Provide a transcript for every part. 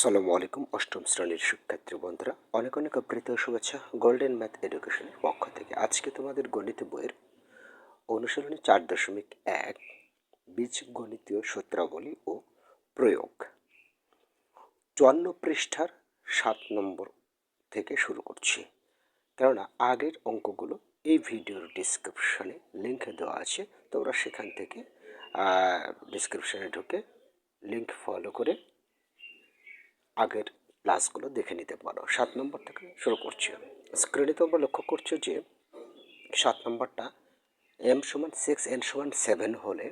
আসসালামু আলাইকুম, অষ্টম শ্রেণির শিক্ষার্থী বন্ধুরা। অনেক অনেক অপ্রীত শুভেচ্ছা গোল্ডেন ম্যাথ এডুকেশনের পক্ষ থেকে। আজকে তোমাদের গণিত বইয়ের অনুশীলনী চার দশমিক এক বীজ গণিতীয় সূত্রাবলী ও প্রয়োগ। চুয়ান্ন পৃষ্ঠার সাত নম্বর থেকে শুরু করছি। কেননা আগের অঙ্কগুলো এই ভিডিওর ডিসক্রিপশনে লিঙ্কে দেওয়া আছে। তোমরা সেখান থেকে ডিসক্রিপশনে ঢুকে লিঙ্ক ফলো করে আগের ক্লাসগুলো দেখে নিতে পারো। সাত নম্বর থেকে শুরু করছি স্ক্রিনে তোমরা লক্ষ্য করছ যে, সাত নম্বরটা এম সমান সিক্স এন সমান সেভেন হলে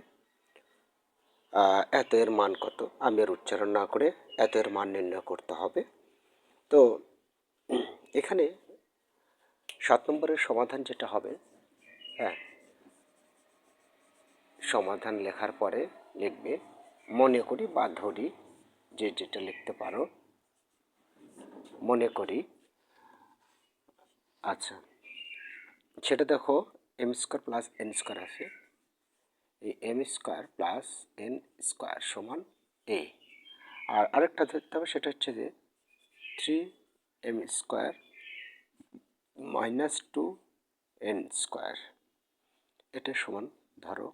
এত এর মান কত? আমি এর উচ্চারণ না করে এত এর মান নির্ণয় করতে হবে। তো, এখানে সাত নম্বরের সমাধান যেটা হবে হ্যাঁ সমাধান লেখার পরে লিখবে, মনে করি বা ধরি যে যেটা লিখতে পারো। মনে করি। আচ্ছা। সেটা দেখো, M square plus N square আছে। এই M square plus N square সমান এ। আর আরেকটা ধরতে হবে, সেটা হচ্ছে যে three M square minus two N square. এটা সমান ধরো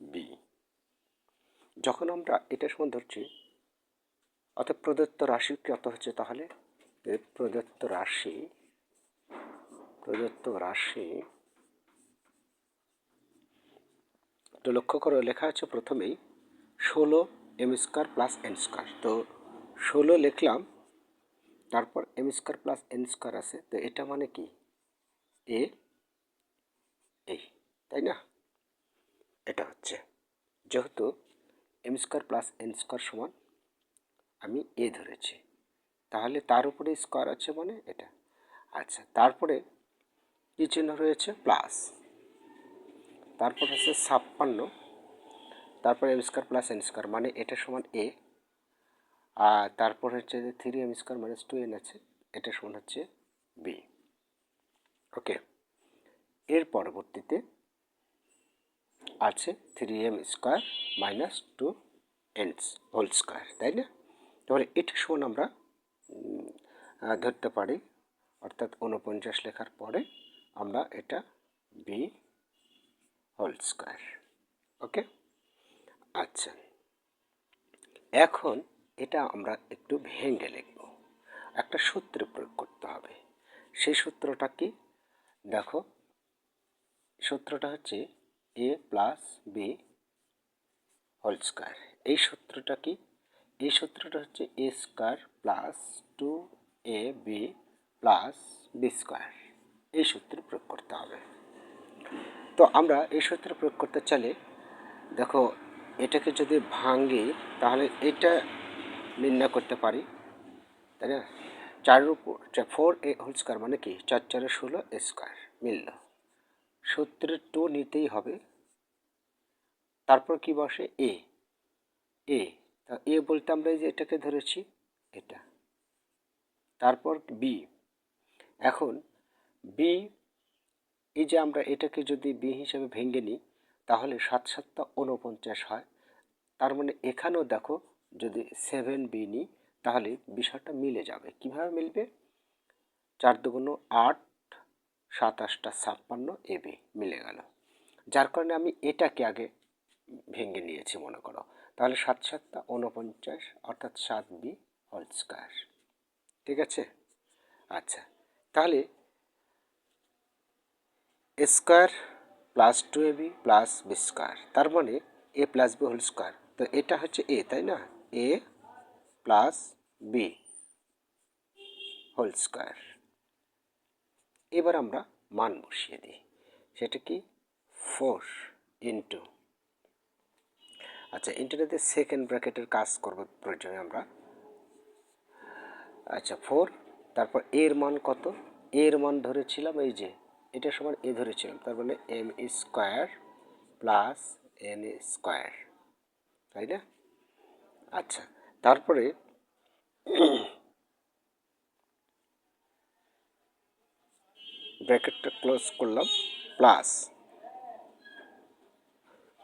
বি। যখন আমরা এটা সমান ধরছি অর্থাৎ প্রদত্ত রাশি কত হচ্ছে তাহলে? প্রদত্ত রাশি প্রদত্ত রাশি, তো লক্ষ্য করো, লেখা আছে প্রথমেই ষোলো M square plus N square. তো ষোলো লিখলাম, তারপর M square plus N square আছে, তো এটা মানে কি? এ এই তাই না? এটা হচ্ছে। যেহেতু M square plus N square সমান আমি এ ধরেছি। তাহলে তার উপরে স্কোয়ার আছে মানে এটা। আচ্ছা তারপরে কী চিহ্ন রয়েছে? প্লাস তারপর হচ্ছে ছাপ্পান্ন। তারপরে M square plus N square মানে এটা সমান এ আর তারপর হচ্ছে যে three M square minus two N আছে, এটা সমান হচ্ছে বি ওকে এর পরবর্তীতে আছে three M square minus two N's whole square তাই না? তাহলে এটা সমান আমরা ধরতে পারি। অর্থাৎ উনপঞ্চাশ লেখার পরে আমরা এটা বি হোল স্কোয়ার ওকে আচ্ছা। এখন এটা আমরা একটু ভেঙে লিখব। একটা সূত্র প্রয়োগ করতে হবে। সেই সূত্রটা কি? দেখো, সূত্রটা হচ্ছে A plus B whole square এই সূত্রটা কি? এই সূত্রটা হচ্ছে A square plus two A B plus B square. এই সূত্র প্রয়োগ করতে হবে। তো আমরা এই সূত্র প্রয়োগ করতে চাইলে, দেখো, এটাকে যদি ভাঙি, তাহলে এটা নির্ণয় করতে পারি। তাই না? চারের উপর ফোর এ হোল স্কোয়ার মানে কি? চার, চারে ষোলো স্কোয়ার মিলল। সূত্রের টু নিতেই হবে। তারপর কি বসে? এ। এ। তা এ বলতে আমরা এই যে এটাকে ধরেছি, এটা। তারপর বি এখন বি এই যে আমরা এটাকে যদি বি হিসেবে ভেঙে নিই, তাহলে সাত সাতটা উনপঞ্চাশ হয়। তার মানে এখানেও দেখো যদি সেভেন বি নিই, তাহলে বিষয়টা মিলে যাবে। কীভাবে মিলবে? চার দুগুণ আট, সাতাশটা ছাপ্পান্ন এ বি মিলে গেল। যার কারণে আমি এটাকে আগে ভেঙে নিয়েছি, মনে করো। তাহলে সাত সাতটা উনপঞ্চাশ অর্থাৎ সাত বি হোল স্কোয়ার। ঠিক আছে? আচ্ছা তাহলে square plus two A B plus B square, তার মানে A plus B whole square. তো এটা হচ্ছে এ, তাই না? A plus B whole square. এবার আমরা মান বসিয়ে দিই। সেটা কি? ফোর ইন্টু আচ্ছা ইন্টারনেটে সেকেন্ড ব্র্যাকেটের কাজ করব প্রয়োজনে আমরা। আচ্ছা ফোর তারপর এর মান কত? এর মান ধরেছিলাম এই যে, এটা সমান এ ধরেছিলাম, তার মানে M square plus N square তাই না? আচ্ছা তারপরে ব্র্যাকেটটা ক্লোজ করলাম প্লাস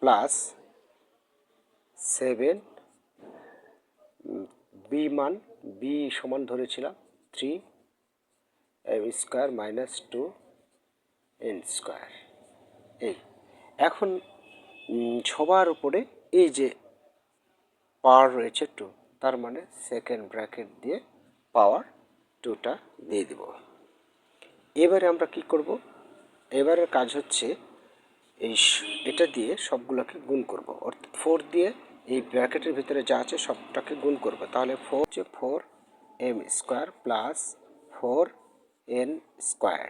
প্লাস সেভেন বি মান, বি সমান ধরেছিলাম three, M square minus two N square. এই, এখন সবার উপরে এই যে পাওয়ার রয়েছে টু, তার মানে সেকেন্ড ব্র্যাকেট দিয়ে পাওয়ার টুটা দিয়ে দিব। এবারে আমরা কি করব? এবারের কাজ হচ্ছে এই এটা দিয়ে সবগুলোকে গুণ করব। অর্থাৎ ফোর দিয়ে এই ব্র্যাকেটের ভিতরে যা আছে সবটাকে গুণ করব। তাহলে ফোর হচ্ছে four M square plus four N square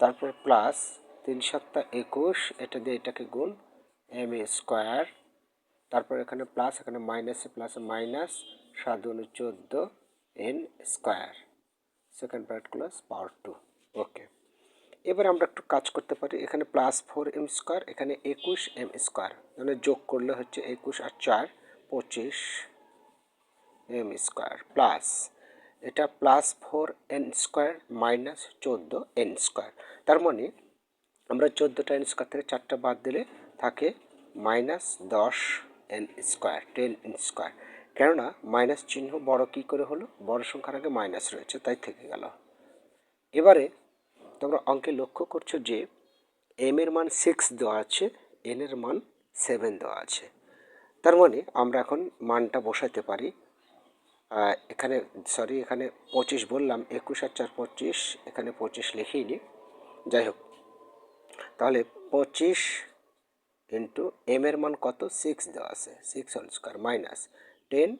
তারপর প্লাস তিন সাতটা একুশ, এটা দিয়ে এটাকে গুণ এম স্কোয়ার তারপর এখানে প্লাস এখানে মাইনাসে প্লাস মাইনাস সাত দুগুণে চোদ্দ N square second bracket close power two okay এবার আমরা একটু কাজ করতে পারি। এখানে প্লাস ফোর এম স্কোয়ার এখানে একুশ এম স্কোয়ার মানে যোগ করলে হচ্ছে একুশ আর চার, পঁচিশ এম স্কোয়ার প্লাস এটা plus four N square minus চোদ্দ এন স্কোয়ার তার মানে আমরা চোদ্দোটা এন স্কোয়ার থেকে চারটা বাদ দিলে থাকে মাইনাস দশ N square ten N square কেননা মাইনাস চিহ্ন বড় কী করে হলো? বড় সংখ্যার আগে মাইনাস রয়েছে, তাই থেকে গেল। এবারে তোমরা অঙ্কে লক্ষ্য করছ যে এম এর মান সিক্স দেওয়া আছে এন এর মান সেভেন দেওয়া আছে। তার মানে আমরা এখন মানটা বসাতে পারি। এখানে সরি এখানে পঁচিশ বললাম, একুশ আর চার পঁচিশ, এখানে পঁচিশ লিখেই নি। যাই হোক, তাহলে পঁচিশ ইন্টু এম এর মান কত? সিক্স দেওয়া আছে six whole square minus ten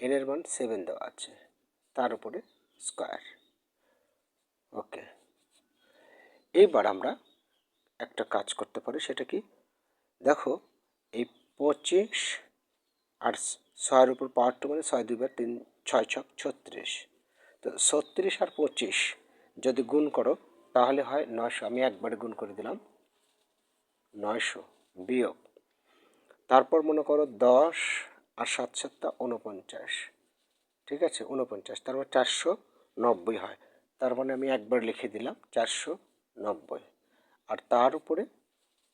N এর মান সেভেন দেওয়া আছে, তার উপরে স্কোয়ার ওকে এইবার আমরা একটা কাজ করতে পারি, সেটা কি? দেখো, এই পঁচিশ আর ছয়ের উপর পাওয়ার টু মানে ছয় দুইবার তিন, ছয় ছক ছত্রিশ। তো ছত্রিশ আর পঁচিশ যদি গুণ করো, তাহলে হয় নয়শো। আমি একবারে গুণ করে দিলাম। নয়শো বিয়োগ। তারপর মনে করো দশ আর সাত সাতটা উনপঞ্চাশ ঠিক আছে? উনপঞ্চাশ তারপর চারশো নব্বই হয়। তার মানে আমি একবার লিখে দিলাম চারশো নব্বই। আর তার উপরে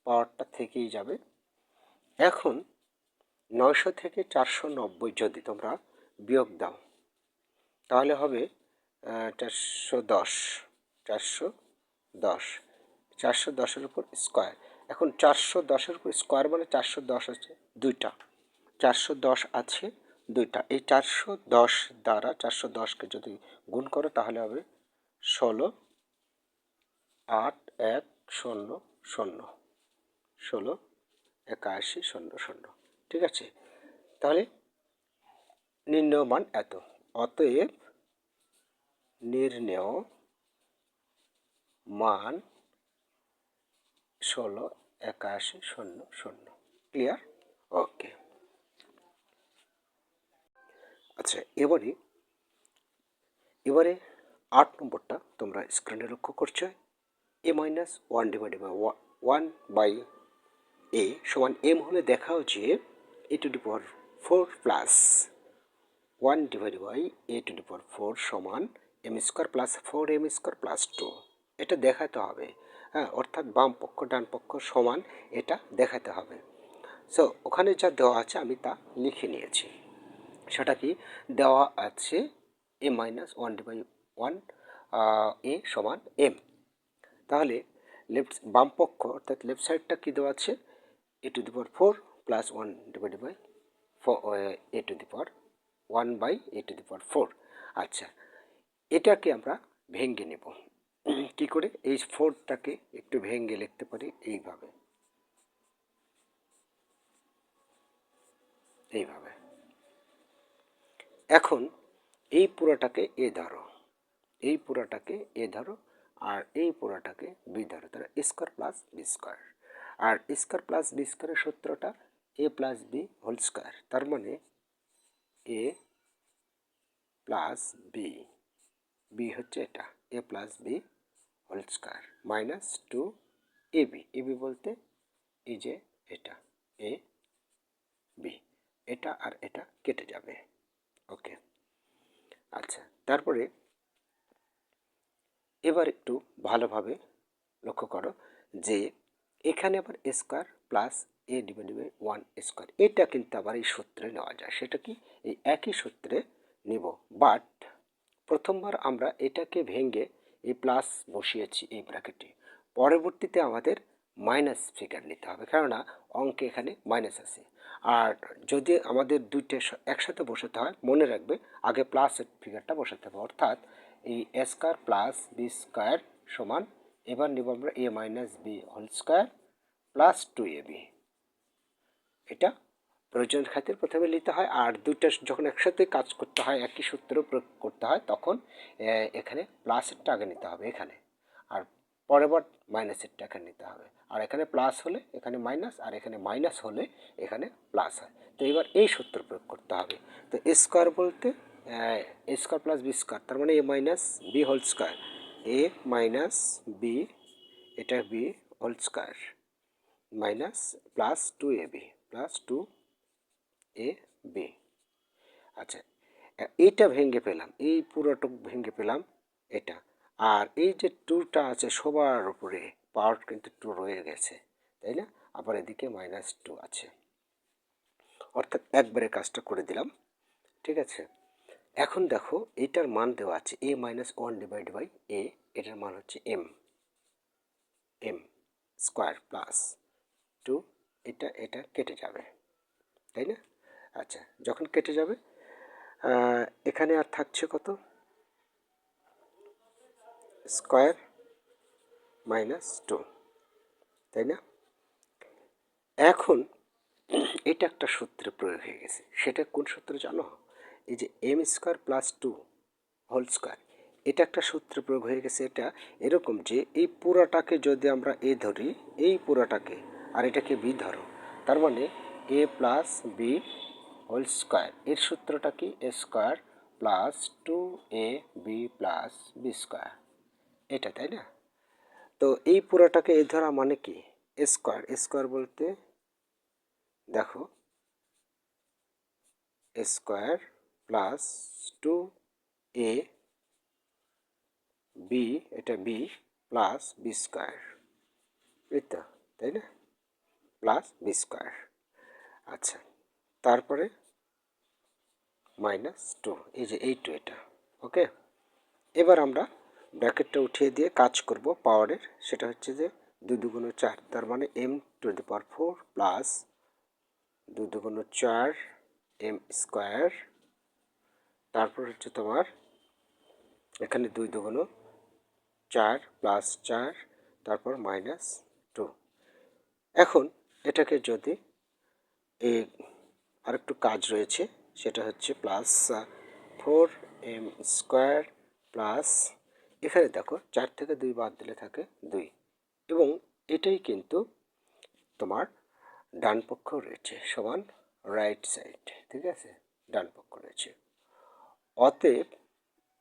পাওয়ারটা থেকেই যাবে। এখন নয়শো থেকে চারশো নব্বই যদি তোমরা বিয়োগ দাও, তাহলে হবে চারশো দশ চারশো দশ। চারশো দশের উপর স্কোয়ার। এখন চারশো দশের উপর স্কোয়ার মানে চারশো দশ আছে দুইটা। চারশো দশ আছে দুইটা। এই চারশো দশ দ্বারা চারশো দশকে যদি গুণ করো, তাহলে হবে ষোলো আট এক শূন্য শূন্য। ষোলো, একাশি, শূন্য শূন্য। ঠিক আছে? তাহলে নির্ণয় মান এত। অতএব নির্ণেয় মান ষোলো, একাশি, শূন্য শূন্য। ক্লিয়ার ওকে আচ্ছা এবারে এবারে আট নম্বরটা তোমরা স্ক্রিনে লক্ষ্য করছ? A minus one divided by one by A সমান এম হলে দেখাও যে A to the power four plus one divide by A to the power four সমান M square plus four M square plus two এটা দেখাতে হবে। হ্যাঁ অর্থাৎ বাম পক্ষ, ডান পক্ষ সমান এটা দেখাতে হবে। সো ওখানে যা দেওয়া আছে আমি তা লিখে নিয়েছি। সেটা কি? দেওয়া আছে A minus one divide one A সমান এম তাহলে লেফট বাম পক্ষ অর্থাৎ লেফট সাইডটা কী দেওয়া আছে? A to the power four plus one divide by A to the power one by A to the power four আচ্ছা এটাকে আমরা ভেঙে নেব। কী করে? এই ফোরটাকে একটু ভেঙে লিখতে পারি এইভাবে। এইভাবে। এখন এই পুরোটাকে এ ধরো। এই পুরোটাকে এ ধরো। আর এই পুরোটাকে বি ধরো তাহলে স্কোয়ার প্লাস বি স্কোয়ার আর স্কোয়ার প্লাস বি স্কোয়ারের সূত্রটা A plus B whole square তার মানে এ প্লাস বি বি হচ্ছে এটা A plus B whole square minus two A B A B বলতে এই যে এটা এ বি এটা আর এটা কেটে যাবে ওকে আচ্ছা তারপরে এবার একটু ভালোভাবে লক্ষ্য করো যে এখানে আবার square plus A divided by one square এটা কিন্তু আবার এই সূত্রে নেওয়া যায়। সেটা কি? এই একই সূত্রে নিব। বাট প্রথমবার আমরা এটাকে ভেঙে এই প্লাস বসিয়েছি এই ব্র্যাকেটে পরবর্তীতে আমাদের মাইনাস ফিগার নিতে হবে। কেননা অঙ্কে এখানে মাইনাস আছে। আর যদি আমাদের দুইটা একসাথে বসাতে হয়, মনে রাখবে আগে প্লাসের ফিগারটা বসাতে হবে। অর্থাৎ এই A square plus B square সমান, এবার নিব আমরা A minus B whole square plus two A B এটা প্রয়োজনের খাতির প্রথমে নিতে হয়, আর দুইটা যখন একসাথে কাজ করতে হয়, একই সূত্র প্রয়োগ করতে হয়, তখন এখানে প্লাসেরটা আগে নিতে হবে এখানে, আর পরের মাইনাসেরটা এখানে নিতে হবে। আর এখানে প্লাস হলে এখানে মাইনাস আর এখানে মাইনাস হলে এখানে প্লাস হয়। তো এবার এই সূত্র প্রয়োগ করতে হবে। তো স্কোয়ার বলতে A square plus B square তার মানে A minus B whole square A minus B এটা B whole square minus plus two A B plus two A B আচ্ছা এইটা ভেঙে পেলাম, এই পুরোটুক ভেঙে পেলাম এটা। আর এই যে টুটা আছে, সবার উপরে পাওয়ার কিন্তু টু রয়ে গেছে, তাই না? আবার এদিকে মাইনাস টু আছে। অর্থাৎ একবারে কাজটা করে দিলাম, ঠিক আছে? এখন দেখো, এটার মান দেওয়া আছে a minus one divide by a এটার মান হচ্ছে m m square plus two এটা এটা কেটে যাবে, তাই না? আচ্ছা যখন কেটে যাবে এখানে আর থাকছে কত? স্কোয়ার মাইনাস টু তাই না? এখন, এটা একটা সূত্রে প্রয়োগ হয়ে গেছে, সেটা কোন সূত্র জানো? এই যে m square plus two whole square এটা একটা সূত্রে প্রয়োগ হয়ে গেছে এটা এরকম যে এই পুরাটাকে যদি আমরা এ ধরি, এই পুরাটাকে, আর এটাকে বি ধরো, তার মানে a plus b whole square এর সূত্রটা কি? A square plus two a b plus b square এটা তাই না? তো এই পুরাটাকে এ ধরা মানে কি? এ স্কোয়ার স্কোয়ার বলতে দেখো square plus two a b, এটা বি প্লাস বি স্কোয়ার। এই তো, তাই না? Plus b square. আচ্ছা তারপরে মাইনাস টু, এই যে এই টু এটা, ওকে? এবার আমরা ব্র্যাকেটটা উঠিয়ে দিয়ে কাজ করব পাওয়ারের, সেটা হচ্ছে যে দুই দুগুণ চার, তার মানে m to the power four plus দুই দুগুণ চার এম স্কোয়ার তারপর হচ্ছে তোমার এখানে দুই দুগুণ চার প্লাস চার, তারপর মাইনাস টু এখন এটাকে যদি এ আরেকটু কাজ রয়েছে, সেটা হচ্ছে plus four m square plus এখানে দেখো চার থেকে দুই বাদ দিলে থাকে দুই। এবং এটাই কিন্তু তোমার ডান পক্ষ রয়েছে, সমান রাইট সাইড ঠিক আছে? ডান পক্ষ রয়েছে। অতএব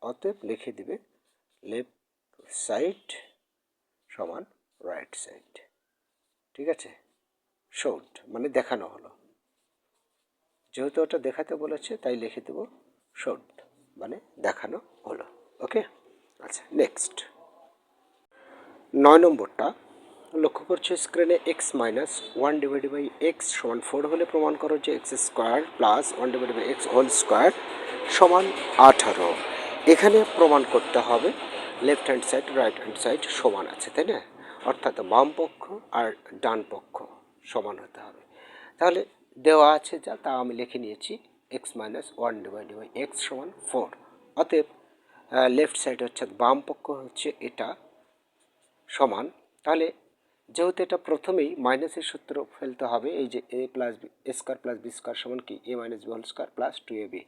অতএব লিখে দিবে লেফট সাইড সমান রাইট সাইড। ঠিক আছে? শোড মানে দেখানো হলো। যেহেতু ওটা দেখাতে বলেছে, তাই লিখে দেবো শোড মানে দেখানো হলো। ওকে? আচ্ছা নেক্সট। নয় নম্বরটা, লক্ষ্য করছে স্ক্রিনে x minus one divided by x সমান ফোর হলে প্রমাণ করো যে x square plus one divided by x whole square. সমান আঠারো। এখানে প্রমাণ করতে হবে left hand side right hand side সমান আছে, তাই না? অর্থাৎ বাম পক্ষ আর ডান পক্ষ সমান হতে হবে। তাহলে দেওয়া আছে যা, তা আমি লিখে নিয়েছি x minus one divided by x সমান ফোর অতএব লেফট সাইড হচ্ছে বাম পক্ষ হচ্ছে এটা সমান। তাহলে যেহেতু এটা প্রথমেই মাইনাসের সূত্র ফেলতে হবে, এই যে a plus b square plus b square সমান কি? A minus b whole square plus two a b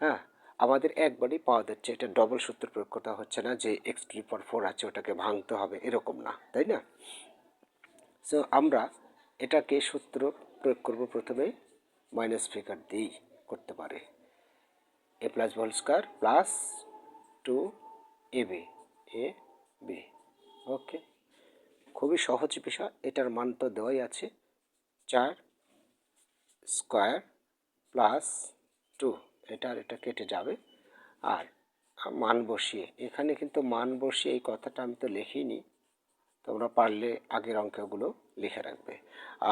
হ্যাঁ আমাদের একবারই পাওয়া যাচ্ছে। এটা ডবল সূত্র প্রয়োগ করতে হচ্ছে না যে এক্স টু পর ফোর আছে, ওটাকে ভাঙতে হবে, এরকম না, তাই না? সো আমরা এটাকে সূত্র প্রয়োগ করব প্রথমে মাইনাস ফিগার দিয়েই করতে পারে। A plus whole square plus two a b a b okay খুবই সহজ বিষয়, এটার মান তো দেওয়াই আছে, চার স্কোয়ার প্লাস টু এটা আর এটা কেটে যাবে। আর মান বসিয়ে, এখানে কিন্তু মান বসিয়ে এই কথাটা আমি তো লিখিনি, তোমরা পারলে আগের অঙ্কগুলো লিখে রাখবে।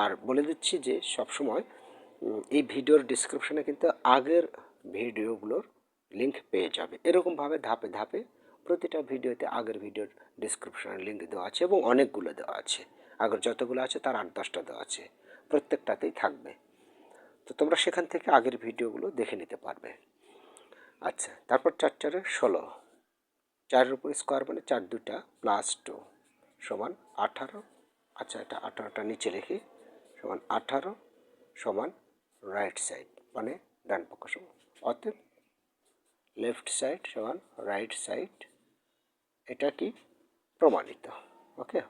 আর বলে দিচ্ছি যে সবসময় এই ভিডিওর ডিসক্রিপশনে কিন্তু আগের ভিডিওগুলোর লিংক পেয়ে যাবে। এরকমভাবে ধাপে ধাপে প্রতিটা ভিডিওতে আগের ভিডিওর ডিসক্রিপশনের লিঙ্ক দেওয়া আছে এবং অনেকগুলো দেওয়া আছে। আগের যতগুলো আছে তার আট দশটা দেওয়া আছে। প্রত্যেকটাতেই থাকবে। তো তোমরা সেখান থেকে আগের ভিডিওগুলো দেখে নিতে পারবে। আচ্ছা তারপর চার চারে ষোলো। চারের উপর স্কোয়ার মানে চার দুটা প্লাস টু সমান আঠারো। আচ্ছা এটা আঠারোটা নিচে লিখি। সমান আঠারো সমান রাইট সাইড মানে ডান পক্ষ সমান। অতএব লেফট সাইড সমান রাইট সাইড এটা কি? প্রমাণিত। ওকে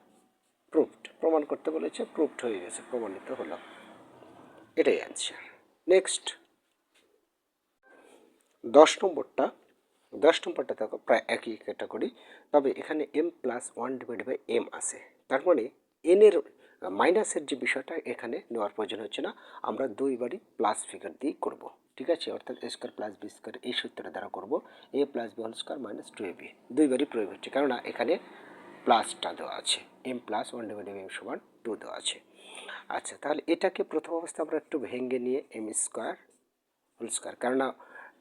প্রুফড প্রমাণ করতে বলেছে প্রুফড হয়ে গেছে, প্রমাণিত হলো। এটাই অ্যান্সার নেক্সট দশ নম্বরটা। দশ নম্বরটা দেখো, প্রায় একই ক্যাটাগরি তবে এখানে m plus one divide by m আছে। তার মানে এনের মাইনাসের যে বিষয়টা এখানে নেওয়ার প্রয়োজন হচ্ছে না, আমরা দুইবারই প্লাস ফিগার দিয়েই করব। ঠিক আছে? অর্থাৎ a square plus b square এই সূত্রের দ্বারা করব। A plus b whole square minus two a b দুইবারই প্রয়োগ হচ্ছে, কেননা এখানে প্লাসটা দেওয়া আছে। M plus one divide m সমান টু দেওয়া আছে। আচ্ছা তাহলে এটাকে প্রথম অবস্থা আমরা একটু ভেঙে নিয়ে এম স্কোয়ার হোল স্কোয়ার কেননা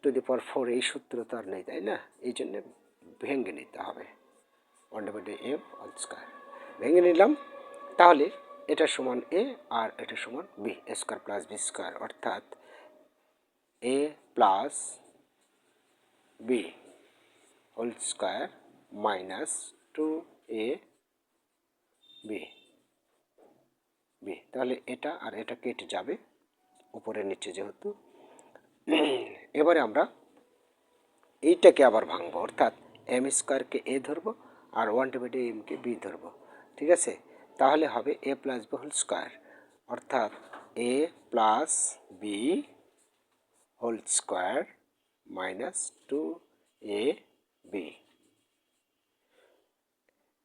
টু দি পাওয়ার ফোর এই সূত্র তো আর নেই, তাই না? এই জন্যে ভেঙে নিতে হবে। One divide m whole square ভেঙে নিলাম, তাহলে এটা সমান এ আর এটা সমান b square plus b square অর্থাৎ a plus b whole square minus two a b b তাহলে এটা আর এটা কেটে যাবে উপরে নিচে যেহেতু। এবারে আমরা এইটাকে আবার ভাঙবো, অর্থাৎ এম স্কোয়ারকে এ ধরবো আর ওয়ান ডিভাইডে এমকে বি ধরবো। ঠিক আছে? তাহলে হবে a plus b whole square অর্থাৎ a plus b whole square minus two a b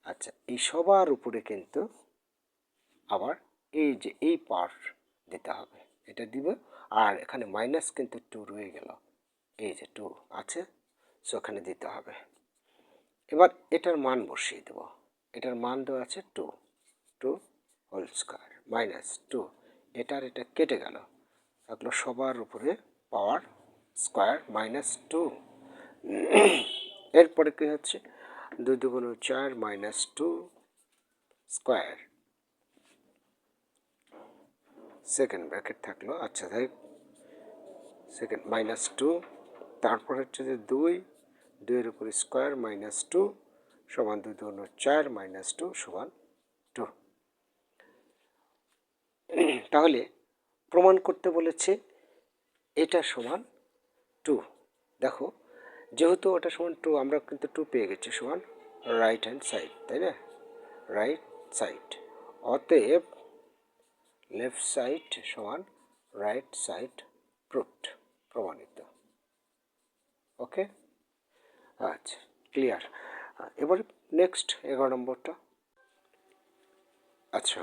আচ্ছা এই সবার উপরে কিন্তু আবার এই যে, এই পার্ট দিতে হবে। এটা দিব। আর এখানে মাইনাস কিন্তু টু রয়ে গেল। এই যে টু আছে সো ওখানে দিতে হবে। এবার এটার মান বসিয়ে দেব। এটার মান দেওয়া আছে two two whole square minus two এটার এটা কেটে গেল। থাকল সবার উপরে পাওয়ার স্কোয়ার মাইনাস টু এরপরে কী হচ্ছে? দুই দুগুণ চার minus two square second bracket থাকল। আচ্ছা তাই সেকেন্ড মাইনাস টু তারপর হচ্ছে যে দুই, দুইয়ের উপর স্কোয়ার মাইনাস টু সমান দুই দুগুণ চার মাইনাস টু সমান টু তাহলে প্রমাণ করতে বলেছে এটা সমান টু দেখো, যেহেতু ওটা সমান টু আমরা কিন্তু টু পেয়ে গেছি সমান রাইট হ্যান্ড সাইড তাই না? রাইট সাইড অতএব লেফট সাইড সমান রাইট সাইড প্রুফড প্রমাণিত। ওকে আচ্ছা ক্লিয়ার এবার নেক্সট এগারো নম্বরটা। আচ্ছা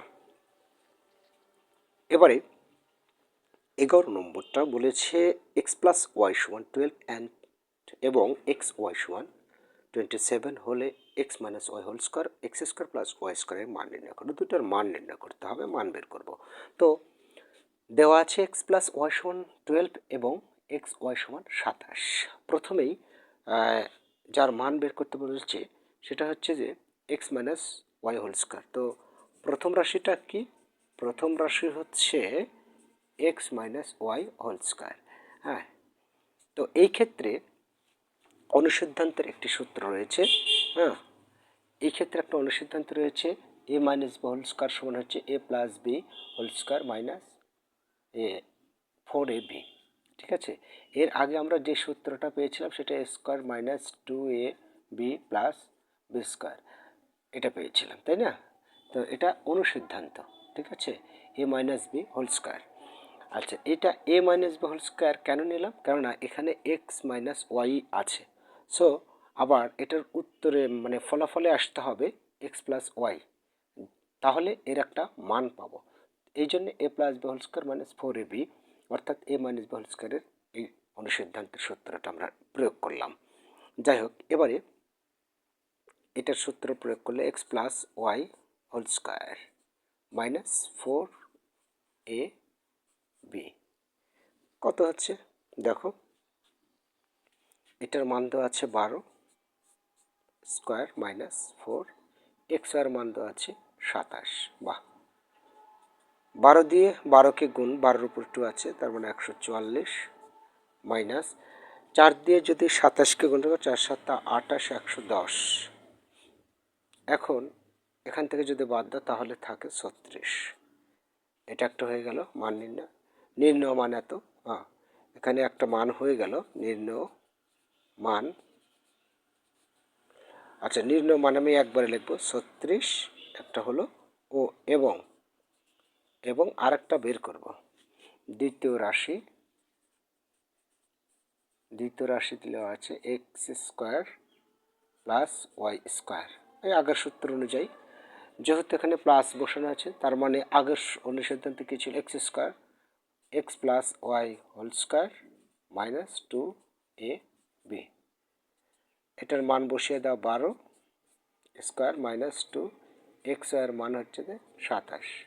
এবারে এগারো নম্বরটা বলেছে এক্স প্লাস ওয়াই সমান টুয়েলভ অ্যান্ড এবং এক্স ওয়াই সমান টোয়েন্টি সেভেন হলে x minus y whole square x square plus y স্কোয়ারের মান নির্ণয় করব। দুটার মান নির্ণয় করতে হবে, মান বের করব। তো, দেওয়া আছে এক্স প্লাস ওয়াই সমান টুয়েলভ এবং এক্স ওয়াই সমান সাতাশ। প্রথমেই যার মান বের করতে বলেছে, সেটা হচ্ছে যে x minus y whole square তো, প্রথম রাশিটা কি? প্রথম রাশি হচ্ছে x minus y whole square হ্যাঁ তো এই ক্ষেত্রে অনুসিদ্ধান্তের একটি সূত্র রয়েছে হ্যাঁ এই ক্ষেত্রে একটা অনুসিদ্ধান্ত রয়েছে a minus b whole square সমান হচ্ছে a plus b whole square minus a four a b ঠিক আছে? এর আগে আমরা যে সূত্রটা পেয়েছিলাম সেটা a square minus two a b plus b square এটা পেয়েছিলাম, তাই না? তো এটা অনুসিদ্ধান্ত, ঠিক আছে? A minus b whole square আচ্ছা এটা a minus b whole square কেন নিলাম? কেননা এখানে এক্স মাইনাস ওয়াই আছে। সো আবার এটার উত্তরে মানে ফলাফলে আসতে হবে এক্স প্লাস ওয়াই তাহলে এর একটা মান পাবো। এই জন্য a plus b whole square minus four a b অর্থাৎ এ মাইনাস বি হোল স্কোয়ারের এই অনুসিদ্ধান্তের সূত্রটা আমরা প্রয়োগ করলাম। যাই হোক, এবারে এটার সূত্র প্রয়োগ করলে x plus y whole square minus four a b কত হচ্ছে? দেখো, এটার মান দেওয়া আছে বারো। স্কোয়ার মাইনাস ফোর, এক্সের মান দেওয়া আছে সাতাশ। বাহ। বারো দিয়ে বারোকে গুণ, বারোর উপর টু আছে, তার মানে একশো চুয়াল্লিশ মাইনাস চার দিয়ে যদি সাতাশকে গুণ করো, চার সাতটা আটাশ, একশো দশ। এখন এখান থেকে যদি বাদ দাও, তাহলে থাকে ছত্রিশ। এটা একটা হয়ে গেল মান নির্ণয়। নির্ণয় মান এত হ্যাঁ এখানে একটা মান হয়ে গেল, নির্ণয় মান। আচ্ছা নির্ণয় মান আমি একবারে লিখব। ছত্রিশ, একটা হলো ও এবং এবং আরেকটা বের করব। দ্বিতীয় রাশি দ্বিতীয় রাশি দিলেও আছে x square plus y square এই আগের সূত্র অনুযায়ী, যেহেতু এখানে প্লাস বসানো আছে, তার মানে আগের অনুসিদ্ধান্ত কী ছিল? X square x plus y whole square minus two a b এটার মান বসিয়ে দাও বারো, স্কোয়ার মাইনাস টু এক্স ওয়ার মান হচ্ছে যে সাতাশ।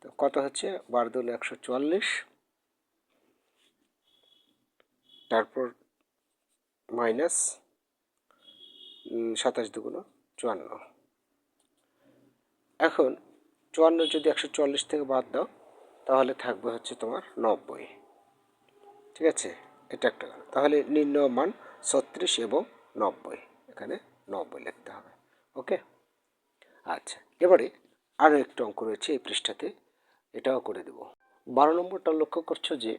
তো কত হচ্ছে? বারো দুল একশো চুয়াল্লিশ। তারপর মাইনাস সাতাশ দুগুণ চুয়ান্ন। এখন চুয়ান্ন যদি একশো চল্লিশ থেকে বাদ দাও, তাহলে থাকবে হচ্ছে তোমার নব্বই। ঠিক আছে? এটা একটা। তাহলে নির্ণয় মান ছত্রিশ এবং নব্বই। এখানে নব্বই লিখতে হবে, ওকে? আচ্ছা এবারে আরও একটু অঙ্ক রয়েছে এই পৃষ্ঠাতে, এটাও করে দেব। বারো নম্বরটা লক্ষ্য করছ যে,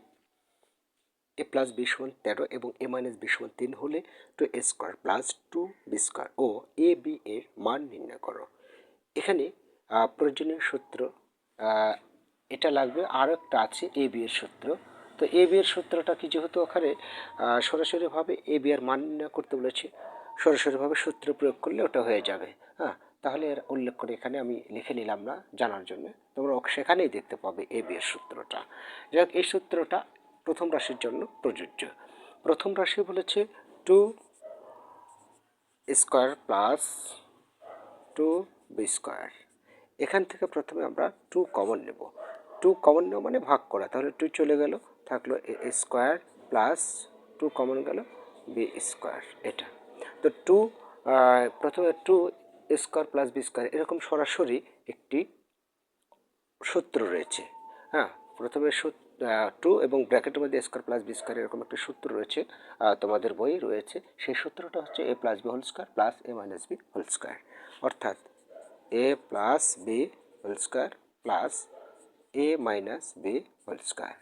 এ প্লাস বি সমান তেরো এবং এ মাইনাস বি সমান তিন হলে two a square plus two b square, O a, b এর মান নির্ণয় করো। এখানে প্রয়োজনীয় সূত্র এটা লাগবে আরও একটা আছে এ, বি এর সূত্র তো এ বি এর সূত্রটা কি যেহেতু ওখানে সরাসরিভাবে এ বি এর মান নির্ণয় করতে বলেছে, সরাসরিভাবে সূত্র প্রয়োগ করলে ওটা হয়ে যাবে হ্যাঁ? তাহলে এর উল্লেখ করে এখানে আমি লিখে নিলাম না জানার জন্য। তোমরা সেখানেই দেখতে পাবে এ বি এর সূত্রটা। যাই এই সূত্রটা প্রথম রাশির জন্য প্রযোজ্য। প্রথম রাশি বলেছে two square plus two b square. এখান থেকে প্রথমে আমরা টু কমন নেব। টু কমন নেব মানে ভাগ করা। তাহলে টু চলে গেল থাকল a square plus two common গেল বি স্কোয়ার, এটা। তো টু প্রথমে two square plus b square, এরকম সরাসরি একটি সূত্র রয়েছে। হ্যাঁ প্রথমে টু এবং ব্র্যাকেটের মধ্যে স্কোয়ার প্লাস বি স্কোয়ার এরকম একটা সূত্র রয়েছে তোমাদের বই রয়েছে। সেই সূত্রটা হচ্ছে a plus b whole square plus a minus b whole square. অর্থাৎ a plus b whole square plus a minus b whole square.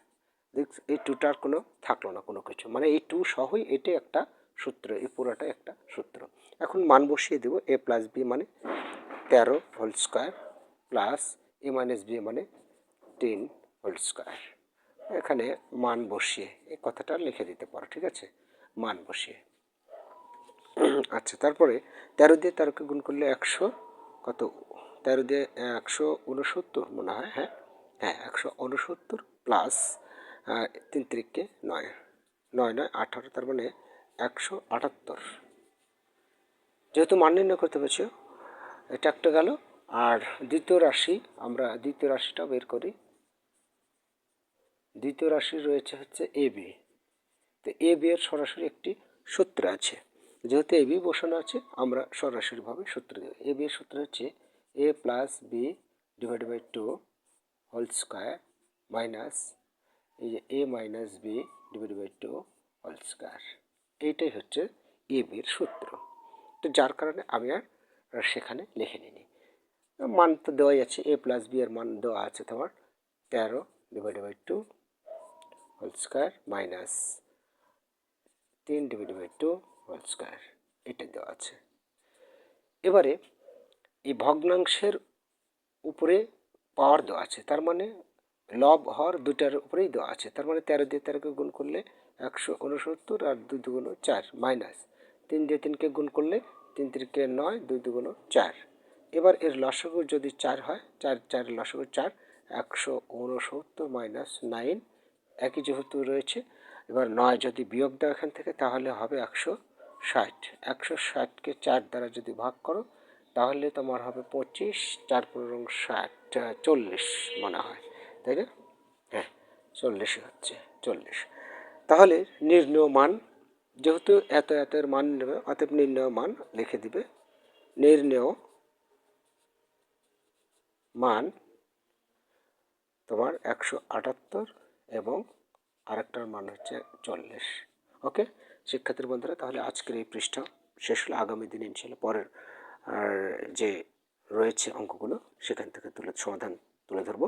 এই টুটার কোনো থাকল না কোনো কিছু। মানে এই টু সহই এটাই একটা সূত্র, এই পুরোটা একটা সূত্র। এখন মান বসিয়ে দেবো এ প্লাস বি মানে তেরো whole square plus a minus b মানে টেন হোল স্কোয়ার এখানে মান বসিয়ে, এই কথাটা লিখে দিতে পারো, ঠিক আছে? মান বসিয়ে। আচ্ছা তারপরে তেরো দিয়ে তেরোকে গুণ করলে একশো, কত? তেরো দিয়ে একশো উনসত্তর মনে হয় হ্যাঁ? হ্যাঁ একশো উনসত্তর প্লাস তিন তিরিককে নয়। নয় নয়, আঠারো, তার মানে একশো আটাত্তর। যেহেতু মান নির্ণয় করতে পেরেছ এটা একটা গেল। আর দ্বিতীয় রাশি, আমরা দ্বিতীয় রাশিটা বের করি। দ্বিতীয় রাশি রয়েছে হচ্ছে এ বি। তো এ বি এর সরাসরি একটি সূত্র আছে। যেহেতু এ বি বসানো আছে, আমরা সরাসরিভাবে সূত্র দেব। এ বি এর সূত্র হচ্ছে a plus b divide by two whole square minus এই যে a minus b divide by two whole square এইটাই হচ্ছে এ বির সূত্র। তো যার কারণে আমি আর সেখানে লিখে নিইনি। মান তো দেওয়াই আছে এ প্লাস বি এর মান দেওয়া আছে তোমার তেরো divide by two whole square minus তিন divide by two whole square এটা দেওয়া আছে। এবারে এই ভগ্নাংশের উপরে পাওয়ার দেওয়া আছে, তার মানে লব, হর দুটার উপরেই দেওয়া আছে। তার মানে তেরো দিয়ে তেরোকে গুণ করলে একশো উনসত্তর আর দুই দুগুণ চার, মাইনাস। তিন দিয়ে তিনকে গুণ করলে তিন তিনকে নয়, দুই দুগুণ চার। এবার এর লসগু যদি চার হয়, চার চার লসগু চার, একশো উনসত্তর মাইনাস নাইন, একই যেহেতু রয়েছে, এবার নয় যদি বিয়োগ দাও এখান থেকে, তাহলে হবে একশো ষাট। একশো ষাটকে চার দ্বারা যদি ভাগ করো, তাহলে তোমার হবে পঁচিশ, চার পনেরো ষাট, চল্লিশ মনে হয়। তাই না? হ্যাঁ চল্লিশই হচ্ছে, চল্লিশ। তাহলে নির্ণয় মান, যেহেতু এত এতের মান নেবে, অতএব নির্ণয় মান লিখে দিবে। নির্ণয় মান তোমার একশো আটাত্তর এবং আরেকটার মান হচ্ছে চল্লিশ। ওকে? শিক্ষার্থীর বন্ধুরা, তাহলে আজকের এই পৃষ্ঠা শেষ হলো। আগামী দিন ইনশাল্লাহ পরের, আর যে রয়েছে অঙ্কগুলো, সেখান থেকে তুলে, সমাধান তুলে ধরবো।